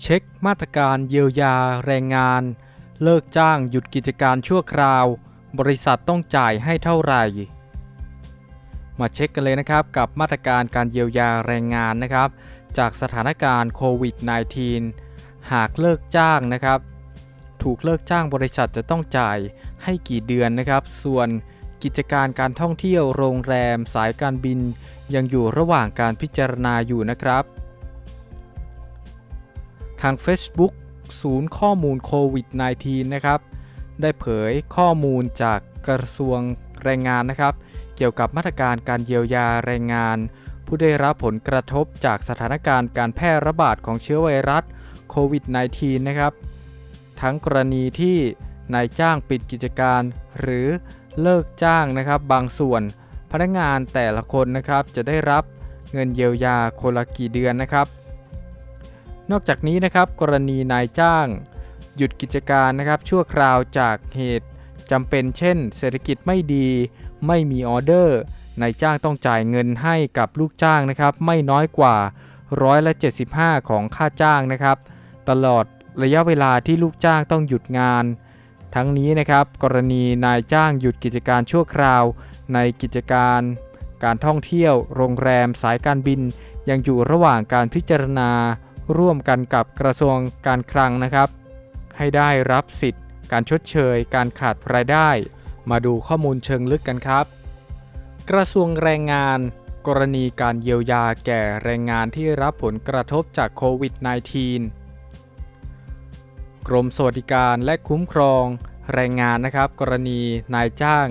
เช็คมาตรการเยียวยาแรงงาน เลิกจ้างหยุดกิจการชั่วคราว บริษัทต้องจ่ายให้เท่าไหร่ มาเช็คกันเลยนะครับกับมาตรการการเยียวยาแรงงานนะครับ จากสถานการณ์โควิด -19 หากเลิกจ้างนะครับ ถูกเลิกจ้างบริษัทจะต้องจ่ายให้กี่เดือนนะครับ ส่วนกิจการการท่องเที่ยวโรงแรมสายการบิน ยังอยู่ระหว่างการพิจารณาอยู่นะครับ ทาง Facebook ศูนย์ข้อมูลโควิด -19 นะครับ ได้เผยข้อมูลจากกระทรวงแรงงานนะครับ เกี่ยวกับมาตรการการเยียวยาแรงงาน ผู้ได้รับผลกระทบจากสถานการณ์การแพร่ระบาดของเชื้อไวรัสโควิด -19 นะครับ ทั้งกรณีที่นายจ้างปิดกิจการ หรือเลิกจ้างนะครับบางส่วน พนักงานแต่ละคนนะครับจะได้รับเงินเยียวยาคนละกี่เดือนนะครับ นอกจากนี้นะครับกรณีนายจ้าง หยุดกิจการนะครับชั่วคราวจากเหตุจำเป็นเช่น เศรษฐกิจไม่ดี ไม่มีออเดอร์นายจ้างต้องจ่ายเงินให้กับลูกจ้างนะครับไม่น้อยกว่าร้อยละ75 ของค่าจ้างนะครับ ตลอดระยะเวลาที่ลูกจ้างต้องหยุดงาน ทั้งนี้นะครับ กรณีนายจ้างหยุดกิจการชั่วคราว ในกิจการ การท่องเที่ยว โรงแรม สายการบิน ยังอยู่ระหว่างการพิจารณา ร่วมกันกับกระทรวงการคลังนะครับ ให้ได้รับสิทธิ์ การชดเชย การขาดรายได้ มาดูข้อมูลเชิงลึกกันครับ กระทรวงแรงงาน กรณีการเยียวยาแก่แรงงานที่รับผลกระทบจากโควิด -19 กรมสวัสดิการและคุ้มครอง แรงงานนะครับ กรณีนายจ้าง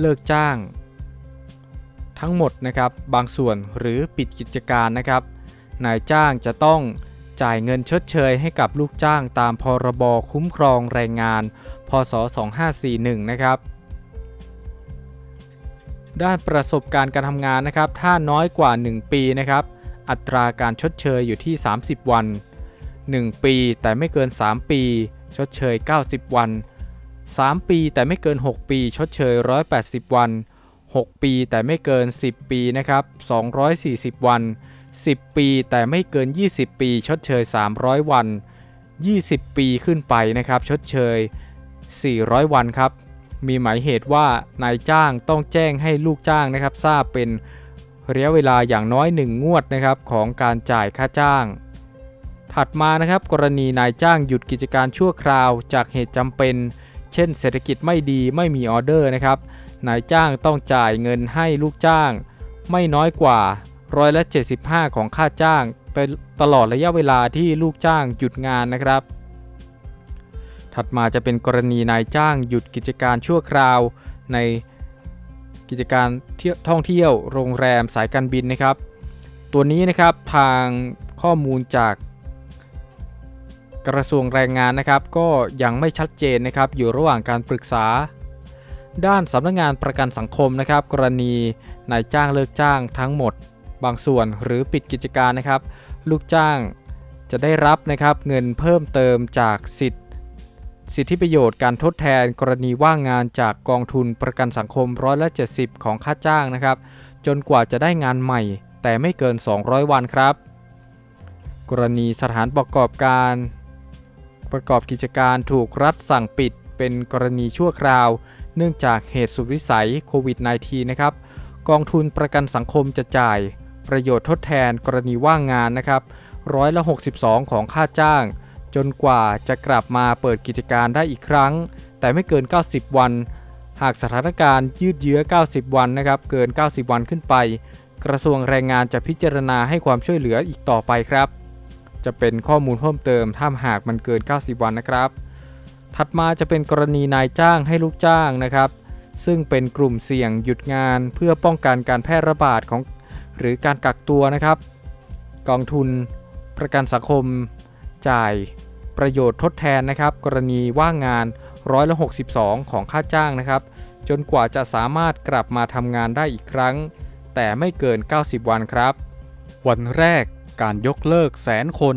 เลิกจ้าง ทั้งหมดนะครับบางส่วนหรือปิดกิจการนะครับนายจ้างจะต้อง จ่ายเงินชดเชยให้กับลูกจ้างตามพรบคุ้มครองแรงงาน พศ 2541 นะครับ ด้านประสบการณ์การทำงานนะครับ ถ้าน้อยกว่า 1 ปีนะครับ อัตราการชดเชยอยู่ที่ 30 วัน 1 ปีแต่ไม่เกิน 3 ปี ชดเชย 90 วัน 3 ปีแต่ไม่เกิน 6 ปี ชดเชย 180 วัน 6 ปีแต่ไม่เกิน 10 ปีนะครับ240 วัน 10 ปี แต่ไม่เกิน 20 ปี ชดเชย 300 วัน 20 ปีขึ้นไปนะครับ ชดเชย 400 วันครับ มีหมายเหตุว่านายจ้างต้องแจ้งให้ลูกจ้างนะครับทราบเป็นระยะเวลาอย่างน้อย 1 งวดนะครับของการจ่ายค่าจ้าง ถัดมานะครับกรณีนายจ้างหยุดกิจการชั่วคราวจากเหตุจำเป็น เช่น เศรษฐกิจไม่ดีไม่มีออเดอร์นะครับนายจ้างต้องจ่ายเงินให้ลูกจ้าง ไม่น้อยกว่า ร้อยละ 75 ของค่าจ้างไปตลอดระยะเวลาที่ลูกจ้างหยุดงานนะครับ ถัดมาจะเป็นกรณีนายจ้างหยุดกิจการชั่วคราว ในกิจการเที่ยวท่องเที่ยว โรงแรมสายการบินนะครับ ตัวนี้นะครับทางข้อมูลจากกระทรวงแรงงานนะครับ ก็ยังไม่ชัดเจนนะครับ อยู่ระหว่างการปรึกษา ด้านสำนักงงานประกันสังคมนะครับ กรณีนายจ้างเลิกจ้างทั้งหมด บางส่วนหรือปิดกิจการนะครับ ลูกจ้างจะได้รับนะครับเงินเพิ่มเติมจากสิทธิสิทธิประโยชน์การทดแทนกรณีว่างงานจากกองทุนประกันสังคมร้อยละ70 ของค่าจ้างนะครับ จนกว่าจะได้งานใหม่ แต่ไม่เกิน 200 วันครับ กรณีสถานประกอบการ ประกอบกิจการถูกรัฐสั่งปิดเป็นกรณีชั่วคราว เนื่องจากเหตุสุดวิสัยโควิด -19 นะครับ กองทุนประกันสังคมจะจ่าย ประโยชน์ทดแทนกรณีว่างงานนะครับร้อยละ 62 ของค่าจ้าง จนกว่าจะกลับมาเปิดกิจการได้อีกครั้ง แต่ไม่เกิน 90 วัน หากสถานการณ์ยืดเยื้อ 90 วันนะครับเกิน 90 วันขึ้นไป กระทรวงแรงงานจะพิจารณาให้ความช่วยเหลืออีกต่อไปครับ จะเป็นข้อมูลเพิ่มเติมถ้าหากมันเกิน 90 วันนะครับ ถัดมาจะเป็นกรณีนายจ้างให้ลูกจ้างนะครับซึ่งเป็นกลุ่มเสี่ยงหยุดงานเพื่อป้องกันการแพร่ระบาดของ หรือการกักตัวนะครับ กองทุนประกันสังคม จ่ายประโยชน์ทดแทนนะครับ กรณีว่างงานร้อยละ62 ของค่าจ้างนะครับ จนกว่าจะสามารถกลับมาทำงานได้อีกครั้ง แต่ไม่เกิน 90 วันครับ วันแรกการยกเลิกแสนคน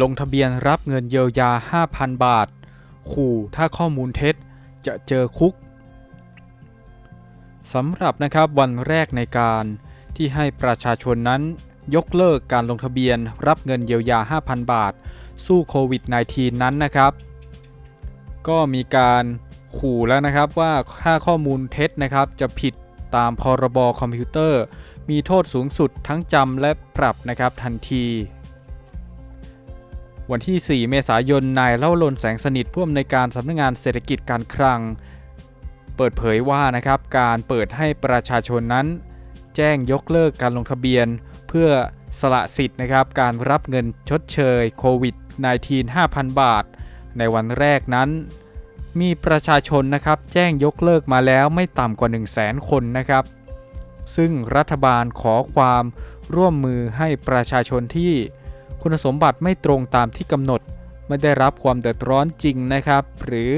ลงทะเบียนรับเงินเยียวยา 5,000 บาท ขู่ถ้าข้อมูลเท็จจะเจอคุกสำหรับนะครับวันแรกในการ ที่ให้ประชาชนนั้น ยกเลิกการลงทะเบียนรับเงินเยียวยา 5,000 บาท สู้โควิด -19 นั้นนะครับ ก็มีการขู่แล้วนะครับว่าถ้าข้อมูลเท็จนะครับจะผิดตามพรบคอมพิวเตอร์ มีโทษสูงสุดทั้งจำและปรับนะครับทันที วันที่ 4 เมษายนนายเล่าลนแสงสนิทผู้อำนวยการสำนักงานเศรษฐกิจการคลัง เปิดเผยว่านะครับการเปิดให้ประชาชนนั้น แจ้งยกเลิกการลงทะเบียน เพื่อสละสิทธิ์นะครับการรับเงินชดเชยโควิด -19 5,000 บาท ในวันแรกนั้น มีประชาชนนะครับแจ้งยกเลิกมาแล้วไม่ต่ำกว่า 1 0 0 0 0 0 คนนะครับ ซึ่งรัฐบาลขอความร่วมมือให้ประชาชนที่คุณสมบัติไม่ตรงตามที่กำหนด ไม่ได้รับความเดือดร้อนจริงนะครับ หรือ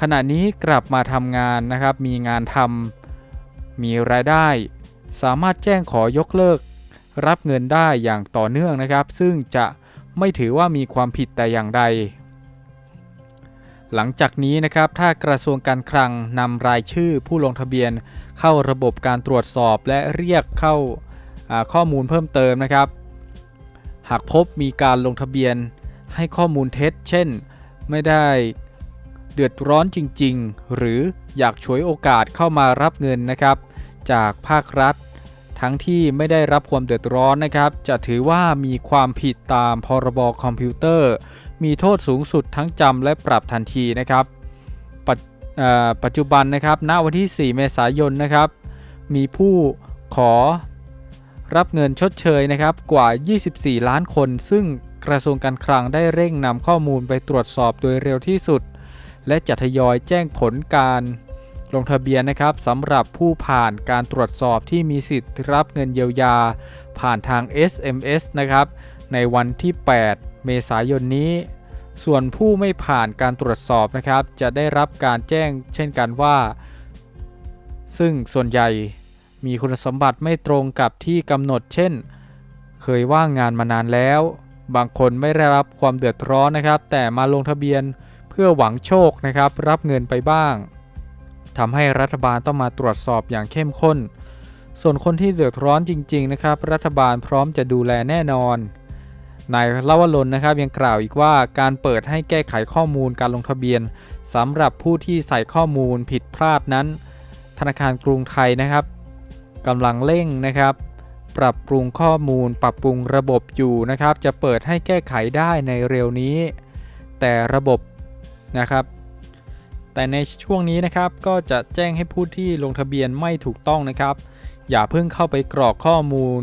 ขณะนี้กลับมาทำงานนะครับ มีงานทำมีรายได้ สามารถแจ้งขอยกเลิก รับเงินได้อย่างต่อเนื่องนะครับ ซึ่งจะไม่ถือว่ามีความผิดแต่อย่างใด หลังจากนี้นะครับ ถ้ากระทรวงการคลังนำรายชื่อผู้ลงทะเบียน เข้าระบบการตรวจสอบและเรียกเข้าข้อมูลเพิ่มเติมนะครับ หากพบมีการลงทะเบียนให้ข้อมูลเท็จ เช่น ไม่ได้เดือดร้อนจริง ๆ หรืออยากฉวยโอกาสเข้ามารับเงินนะครับ จากภาครัฐ ทั้งที่ไม่ได้รับความเดือดร้อนนะครับ จะถือว่ามีความผิดตามพรบคอมพิวเตอร์ มีโทษสูงสุดทั้งจำและปรับทันทีนะครับปปัจจุบันนะครับณวันที่ 4 เมษายนนะครับ มีผู้ขอรับเงินชดเชยนะครับกว่า 24 ล้านคน ซึ่งกระทรวงการคลังได้เร่งนำข้อมูลไปตรวจสอบโดยเร็วที่สุด และจะทยอยแจ้งผลการ ลงทะเบียนนะครับสำหรับผู้ผ่านการตรวจสอบที่มีสิทธิ์รับเงินเยียวยา ผ่านทาง SMS นะครับ ในวันที่ 8 เมษายนนี้ ส่วนผู้ไม่ผ่านการตรวจสอบนะครับ จะได้รับการแจ้งเช่นกันว่า ซึ่งส่วนใหญ่มีคุณสมบัติไม่ตรงกับที่กำหนด เช่น เคยว่างงานมานานแล้ว บางคนไม่ได้รับความเดือดร้อนนะครับ แต่มาลงทะเบียนเพื่อหวังโชคนะครับ รับเงินไปบ้าง ทำให้รัฐบาลต้องมาตรวจสอบอย่างเข้มข้น ส่วนคนที่เดือดร้อนจริง ๆ นะครับ รัฐบาลพร้อมจะดูแลแน่นอน นายลาวลนนะครับยังกล่าวอีกว่าการเปิดให้แก้ไขข้อมูลการลงทะเบียนสำหรับผู้ที่ใส่ข้อมูลผิดพลาดนั้น ธนาคารกรุงไทยนะครับกำลังเร่งนะครับ ปรับปรุงข้อมูล ปรับปรุงระบบอยู่นะครับ จะเปิดให้แก้ไขได้ในเร็วนี้ แต่ระบบนะครับ แต่ในช่วงนี้นะครับก็จะแจ้งให้ผู้ที่ลงทะเบียนไม่ถูกต้องนะครับ อย่าเพิ่งเข้าไปกรอกข้อมูล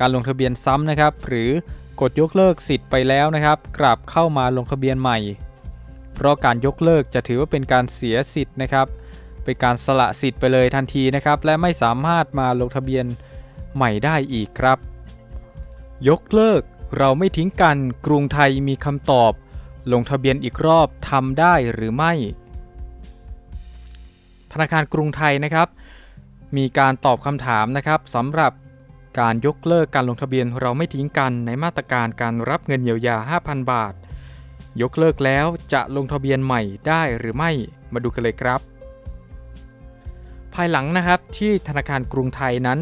การลงทะเบียนซ้ำนะครับ หรือกดยกเลิกสิทธิ์ไปแล้วนะครับ กลับเข้ามาลงทะเบียนใหม่ เพราะการยกเลิกจะถือว่าเป็นการเสียสิทธิ์นะครับ เป็นการสละสิทธิ์ไปเลยทันทีนะครับ และไม่สามารถมาลงทะเบียนใหม่ได้อีกครับ ยกเลิกเราไม่ทิ้งกันกรุงไทยมีคำตอบ ลงทะเบียนอีกรอบทำได้หรือไม่ ธนาคารกรุงไทยนะครับ มีการตอบคำถามนะครับสำหรับการยกเลิกการลงทะเบียนเราไม่ทิ้งกันในมาตรการการรับเงินเยียวยา 5,000 บาท ยกเลิกแล้วจะลงทะเบียนใหม่ได้หรือไม่มาดูกันเลยครับ ภายหลังนะครับที่ธนาคารกรุงไทยนั้น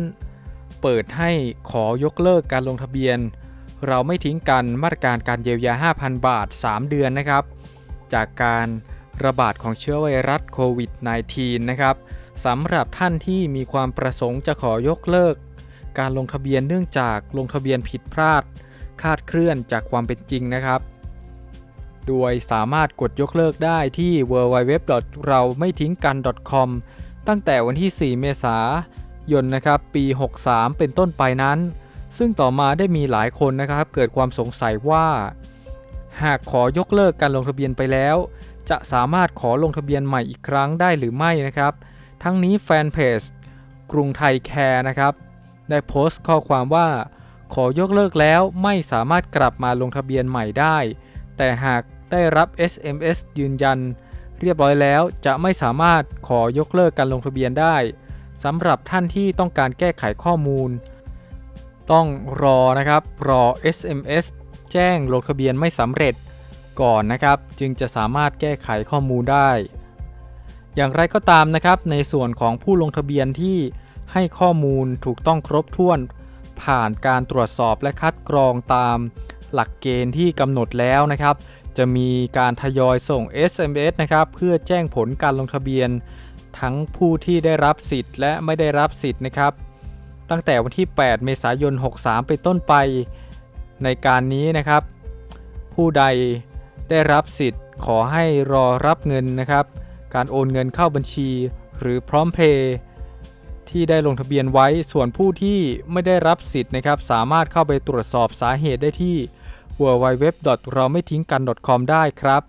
เปิดให้ขอยกเลิกการลงทะเบียน เราไม่ทิ้งกันมาตรการการเยียวยา 5,000 บาท 3 เดือนนะครับ จากการ ระบาดของเชื้อไวรัสโควิด -19 นะครับสำหรับท่านที่มีความประสงค์จะขอยกเลิก การลงทะเบียนเนื่องจากลงทะเบียนผิดพลาด คาดเคลื่อนจากความเป็นจริงนะครับ โดยสามารถกดยกเลิกได้ที่ www. เราไม่ทิ้งกัน .com ตั้งแต่วันที่ 4 เมษายนนะครับปี 63 เป็นต้นไปนั้น ซึ่งต่อมาได้มีหลายคนนะครับ เกิดความสงสัยว่า หากขอยกเลิกการลงทะเบียนไปแล้ว จะสามารถขอลงทะเบียนใหม่อีกครั้งได้หรือไม่นะครับ ทั้งนี้แฟนเพจกรุงไทยแคร์นะครับ ได้โพสต์ข้อความว่า ขอยกเลิกแล้วไม่สามารถกลับมาลงทะเบียนใหม่ได้ แต่หากได้รับ SMS ยืนยัน เรียบร้อยแล้วจะไม่สามารถขอยกเลิกการลงทะเบียนได้สำหรับท่านที่ต้องการแก้ไขข้อมูล ต้องรอนะครับรอ SMS แจ้งลงทะเบียนไม่สำเร็จ ก่อนนะครับ จึงจะสามารถแก้ไขข้อมูลได้ อย่างไรก็ตามนะครับ ในส่วนของผู้ลงทะเบียนที่ให้ข้อมูลถูกต้องครบถ้วน ผ่านการตรวจสอบและคัดกรองตามหลักเกณฑ์ที่กำหนดแล้วนะครับ จะมีการทยอยส่ง SMS นะครับ เพื่อแจ้งผลการลงทะเบียน ทั้งผู้ที่ได้รับสิทธิ์และไม่ได้รับสิทธิ์นะครับ ตั้งแต่วันที่ 8 เมษายน 63เป็นต้นไป ในการนี้นะครับ ผู้ใด ได้รับสิทธิ์ขอให้รอรับเงินนะครับ การโอนเงินเข้าบัญชี หรือพร้อมเพย์ที่ได้ลงทะเบียนไว้ ส่วนผู้ที่ไม่ได้รับสิทธิ์นะครับ สามารถเข้าไปตรวจสอบสาเหตุได้ที่ w w w เราไม่ทิ้งกัน .com ได้ครับ